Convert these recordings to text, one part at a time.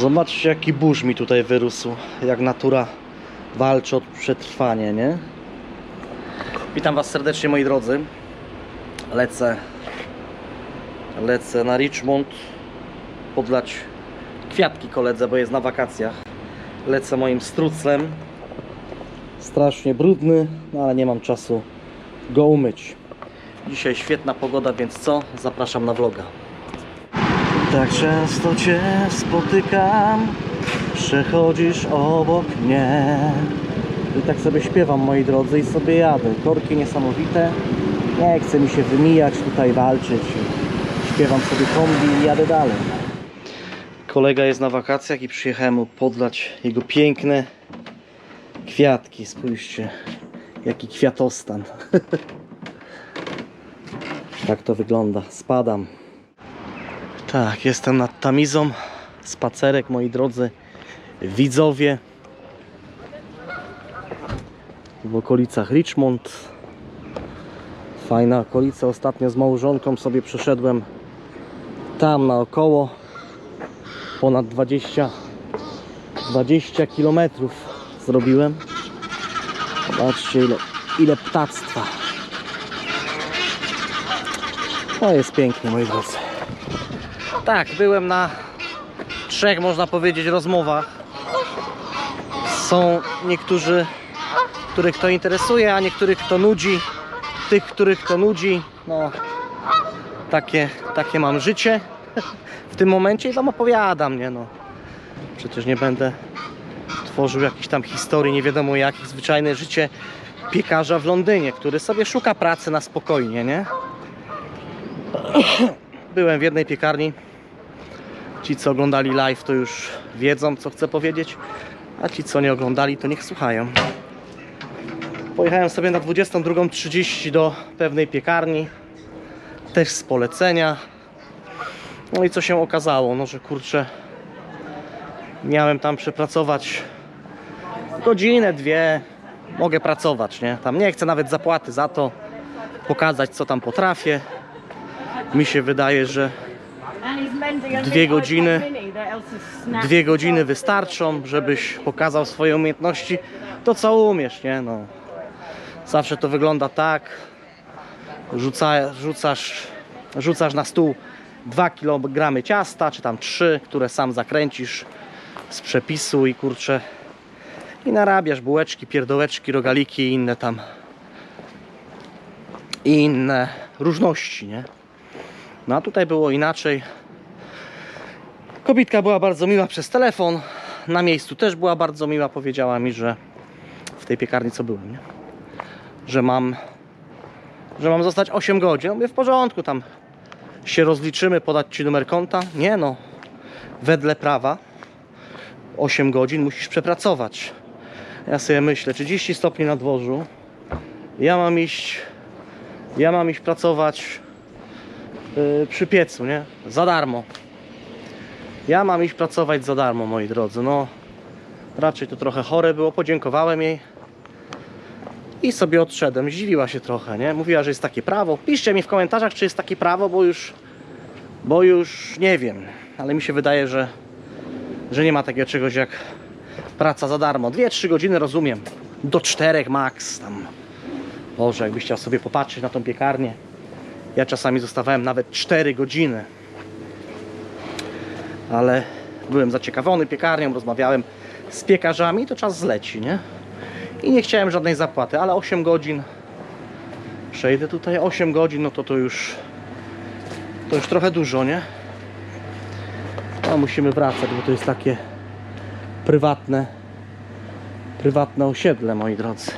Zobaczcie jaki burz mi tutaj wyrósł. Jak natura walczy o przetrwanie, nie? Witam Was serdecznie moi drodzy. Lecę lecę na Richmond podlać kwiatki koledze, bo jest na wakacjach. Lecę moim struclem. Strasznie brudny, no ale nie mam czasu go umyć. Dzisiaj świetna pogoda, więc co? Zapraszam na vloga. Tak często Cię spotykam, przechodzisz obok mnie. I tak sobie śpiewam, moi drodzy, i sobie jadę. Korki niesamowite. Nie chcę mi się wymijać, tutaj walczyć. Śpiewam sobie kombi i jadę dalej. Kolega jest na wakacjach i przyjechałem mu podlać jego piękne kwiatki. Spójrzcie, jaki kwiatostan. tak to wygląda. Spadam. Tak, jestem nad Tamizą. Spacerek, moi drodzy widzowie. W okolicach Richmond. Fajna okolica. Ostatnio z małżonką sobie przeszedłem tam naokoło. Ponad 20 20 km zrobiłem. Zobaczcie ile, ile ptactwa. No jest pięknie moi drodzy. Tak, byłem na trzech, można powiedzieć, rozmowach. Są niektórzy, których to interesuje, a niektórych to nudzi. Tych, których to nudzi, no takie, takie mam życie w tym momencie i wam opowiadam, nie no. Przecież nie będę tworzył jakichś tam historii, nie wiadomo jakich, zwyczajne życie piekarza w Londynie, który sobie szuka pracy na spokojnie, nie? Byłem w jednej piekarni. Ci, co oglądali live, to już wiedzą, co chcę powiedzieć. A ci, co nie oglądali, to niech słuchają. Pojechałem sobie na 22.30 do pewnej piekarni. Też z polecenia. No i co się okazało? No, że kurczę, miałem tam przepracować godzinę, dwie. Mogę pracować, nie? Tam nie chcę nawet zapłaty za to. Pokazać, co tam potrafię. Mi się wydaje, że Dwie godziny. dwie godziny wystarczą, żebyś pokazał swoje umiejętności, to co umiesz, nie? No. Zawsze to wygląda tak. Rzuca, rzucasz, rzucasz na stół 2 kg ciasta, czy tam 3, które sam zakręcisz z przepisu i kurczę i narabiasz bułeczki, pierdołeczki, rogaliki i inne tam i inne różności, nie? No a tutaj było inaczej. Kobitka była bardzo miła przez telefon. Na miejscu też była bardzo miła. Powiedziała mi, że w tej piekarni co byłem, nie? Że mam że mam zostać 8 godzin. Mówię w porządku, tam się rozliczymy, podać ci numer konta. Nie no. Wedle prawa 8 godzin musisz przepracować. Ja sobie myślę, 30 stopni na dworzu. Ja mam iść ja mam iść pracować yy, przy piecu, nie? Za darmo. Ja mam iść pracować za darmo, moi drodzy. No, raczej to trochę chore było. Podziękowałem jej i sobie odszedłem. Zdziwiła się trochę, nie? Mówiła, że jest takie prawo. Piszcie mi w komentarzach, czy jest takie prawo, bo już, bo już nie wiem. Ale mi się wydaje, że, że nie ma takiego czegoś jak praca za darmo. 2-3 godziny rozumiem. Do 4 max tam. Boże, jakbyś chciał sobie popatrzeć na tą piekarnię. Ja czasami zostawałem nawet 4 godziny ale byłem zaciekawiony piekarnią, rozmawiałem z piekarzami, to czas zleci, nie? I nie chciałem żadnej zapłaty, ale 8 godzin przejdę tutaj 8 godzin, no to to już to już trochę dużo, nie? No musimy wracać, bo to jest takie prywatne prywatne osiedle, moi drodzy.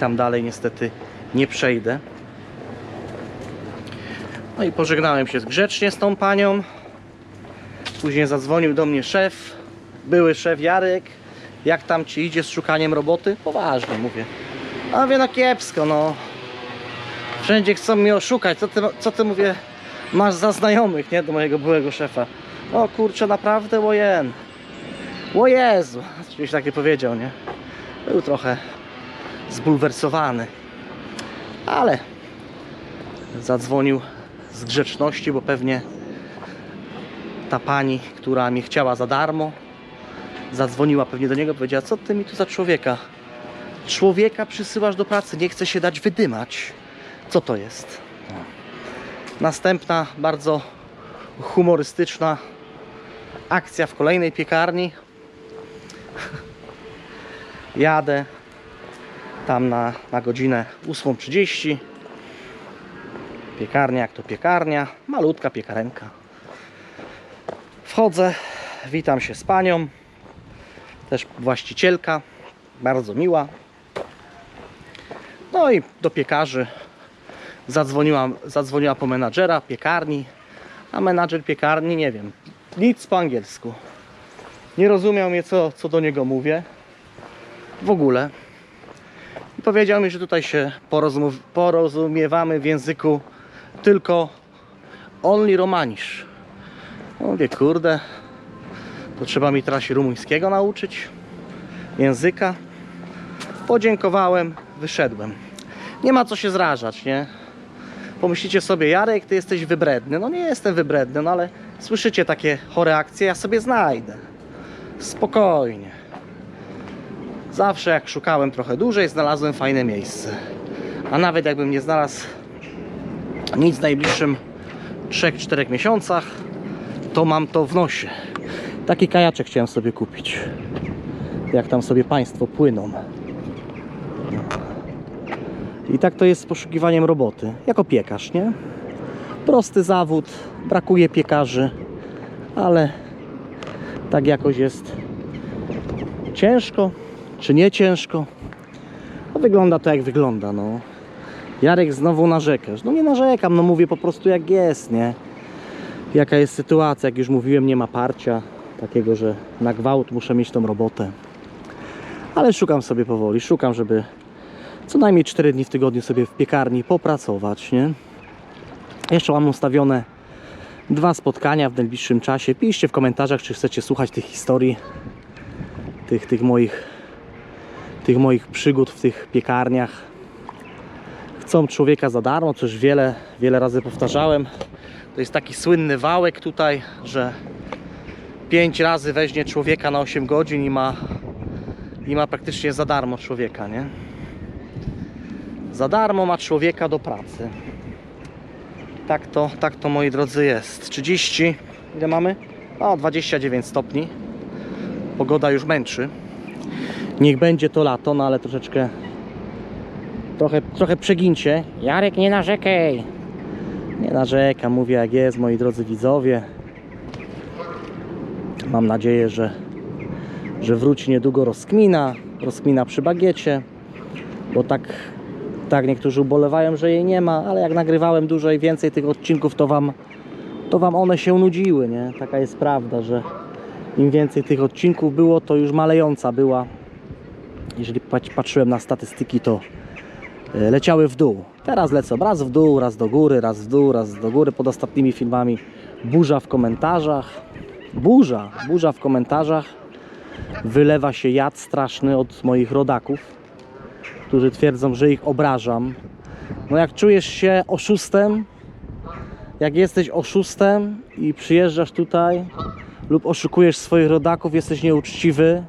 Tam dalej niestety nie przejdę. No i pożegnałem się grzecznie z tą panią. Później zadzwonił do mnie szef, były szef Jarek. Jak tam ci idzie z szukaniem roboty? Poważnie mówię. A wie no kiepsko, no. Wszędzie chcą mnie oszukać. Co ty, co ty mówię, masz za znajomych, nie? Do mojego byłego szefa. O kurczę, naprawdę, łojen. O Jezu. Coś takie powiedział, nie? Był trochę zbulwersowany. Ale zadzwonił z grzeczności, bo pewnie ta pani, która mnie chciała za darmo, zadzwoniła pewnie do niego, powiedziała, co ty mi tu za człowieka? Człowieka przysyłasz do pracy, nie chce się dać wydymać. Co to jest? Następna bardzo humorystyczna akcja w kolejnej piekarni. Jadę tam na, na godzinę 8.30. Piekarnia jak to piekarnia, malutka piekarenka. Wchodzę, witam się z panią, też właścicielka, bardzo miła. No i do piekarzy zadzwoniła, zadzwoniła po menadżera piekarni, a menadżer piekarni, nie wiem, nic po angielsku. Nie rozumiał mnie, co, co do niego mówię. W ogóle. I powiedział mi, że tutaj się porozum- porozumiewamy w języku tylko only romanisz. Mówię, kurde, to trzeba mi teraz rumuńskiego nauczyć, języka. Podziękowałem, wyszedłem. Nie ma co się zrażać, nie? Pomyślicie sobie, Jarek, ty jesteś wybredny. No nie jestem wybredny, no ale słyszycie takie chore akcje, ja sobie znajdę. Spokojnie. Zawsze jak szukałem trochę dłużej, znalazłem fajne miejsce. A nawet jakbym nie znalazł nic w najbliższym 3-4 miesiącach, to mam to w nosie. Taki kajaczek chciałem sobie kupić. Jak tam sobie państwo płyną. I tak to jest z poszukiwaniem roboty. Jako piekarz, nie? Prosty zawód, brakuje piekarzy, ale tak jakoś jest ciężko, czy nie ciężko. No wygląda to jak wygląda, no. Jarek znowu narzekasz. No nie narzekam, no mówię po prostu jak jest, nie? Jaka jest sytuacja, jak już mówiłem, nie ma parcia takiego, że na gwałt muszę mieć tą robotę. Ale szukam sobie powoli, szukam, żeby co najmniej 4 dni w tygodniu sobie w piekarni popracować, nie? Jeszcze mam ustawione dwa spotkania w najbliższym czasie. Piszcie w komentarzach, czy chcecie słuchać tych historii, tych, tych moich tych moich przygód w tych piekarniach. Chcą człowieka za darmo, co już wiele, wiele razy powtarzałem. To jest taki słynny wałek tutaj, że 5 razy weźmie człowieka na 8 godzin i ma, i ma praktycznie za darmo człowieka, nie? Za darmo ma człowieka do pracy. Tak to, tak to moi drodzy jest. 30, ile mamy? O, 29 stopni. Pogoda już męczy. Niech będzie to lato, no ale troszeczkę trochę, trochę przegincie. Jarek, nie narzekaj. Nie narzekam, mówię jak jest, moi drodzy widzowie. Mam nadzieję, że, że wróci niedługo rozkmina, rozkmina przy bagiecie, bo tak, tak niektórzy ubolewają, że jej nie ma, ale jak nagrywałem dużo i więcej tych odcinków, to wam, to wam one się nudziły, nie? Taka jest prawda, że im więcej tych odcinków było, to już malejąca była jeżeli pat- patrzyłem na statystyki, to e, leciały w dół. Teraz lecą raz w dół, raz do góry, raz w dół, raz do góry. Pod ostatnimi filmami burza w komentarzach. Burza, burza w komentarzach. Wylewa się jad straszny od moich rodaków, którzy twierdzą, że ich obrażam. No jak czujesz się oszustem, jak jesteś oszustem i przyjeżdżasz tutaj lub oszukujesz swoich rodaków, jesteś nieuczciwy,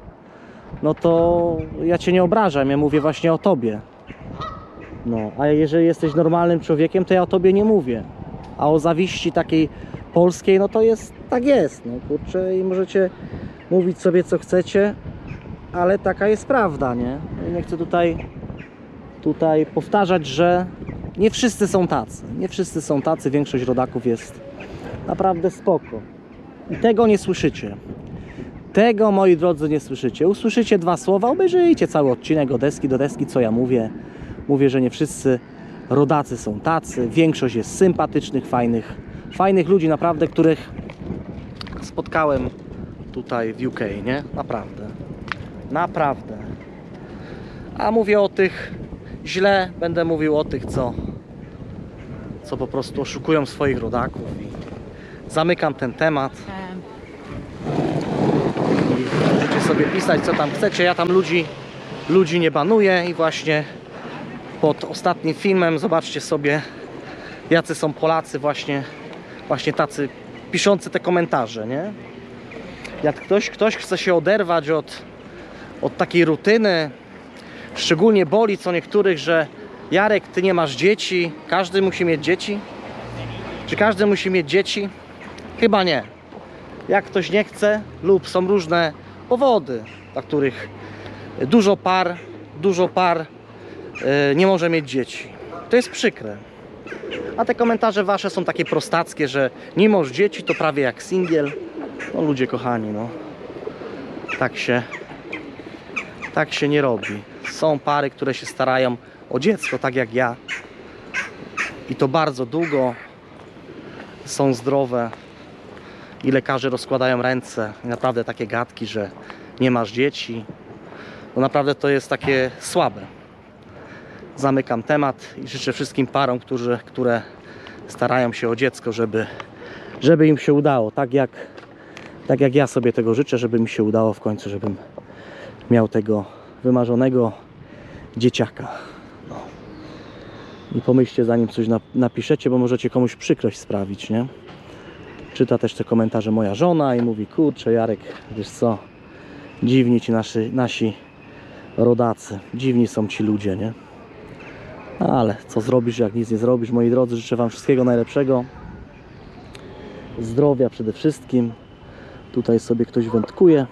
no to ja cię nie obrażam, ja mówię właśnie o tobie. No, a jeżeli jesteś normalnym człowiekiem, to ja o tobie nie mówię. A o zawiści takiej polskiej, no to jest, tak jest, no kurczę, i możecie mówić sobie co chcecie, ale taka jest prawda, nie? I nie chcę tutaj, tutaj powtarzać, że nie wszyscy są tacy. Nie wszyscy są tacy, większość rodaków jest naprawdę spoko. I tego nie słyszycie. Tego, moi drodzy, nie słyszycie. Usłyszycie dwa słowa, obejrzyjcie cały odcinek od deski do deski, co ja mówię. Mówię, że nie wszyscy rodacy są tacy. Większość jest sympatycznych, fajnych, fajnych ludzi, naprawdę, których spotkałem tutaj w UK, nie? Naprawdę. Naprawdę. A mówię o tych źle, będę mówił o tych, co, co po prostu oszukują swoich rodaków. I zamykam ten temat. I możecie sobie pisać co tam chcecie. Ja tam ludzi, ludzi nie banuję i właśnie pod ostatnim filmem zobaczcie sobie jacy są Polacy właśnie, właśnie tacy piszący te komentarze, nie? Jak ktoś, ktoś chce się oderwać od, od takiej rutyny, szczególnie boli co niektórych, że Jarek, ty nie masz dzieci, każdy musi mieć dzieci? Czy każdy musi mieć dzieci? Chyba nie. Jak ktoś nie chce, lub są różne powody, dla których dużo par, dużo par nie może mieć dzieci. To jest przykre. A te komentarze wasze są takie prostackie, że nie masz dzieci, to prawie jak singiel. No ludzie kochani, no. Tak się tak się nie robi. Są pary, które się starają o dziecko, tak jak ja. I to bardzo długo. Są zdrowe. I lekarze rozkładają ręce. I naprawdę takie gadki, że nie masz dzieci. No naprawdę to jest takie słabe. Zamykam temat i życzę wszystkim parom, którzy, które starają się o dziecko, żeby, żeby im się udało. Tak jak, tak jak ja sobie tego życzę, żeby mi się udało w końcu, żebym miał tego wymarzonego dzieciaka. No. I pomyślcie zanim coś nap- napiszecie, bo możecie komuś przykrość sprawić, nie? Czyta też te komentarze moja żona i mówi, kurczę Jarek, wiesz co, dziwni ci nasi, nasi rodacy, dziwni są ci ludzie, nie? Ale co zrobisz, jak nic nie zrobisz, moi drodzy, życzę Wam wszystkiego najlepszego. Zdrowia przede wszystkim. Tutaj sobie ktoś wędkuje.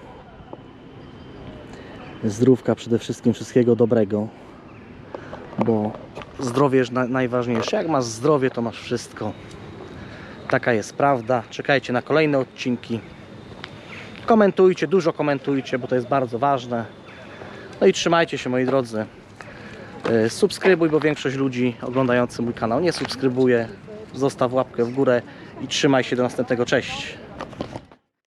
Zdrówka przede wszystkim, wszystkiego dobrego. Bo zdrowie jest na, najważniejsze. Jak masz zdrowie, to masz wszystko. Taka jest prawda. Czekajcie na kolejne odcinki. Komentujcie, dużo komentujcie, bo to jest bardzo ważne. No i trzymajcie się, moi drodzy. E, Subskrybuj, bo większość ludzi oglądających mój kanał nie subskrybuje. Zostaw łapkę w górę i trzymaj się do następnego. Cześć.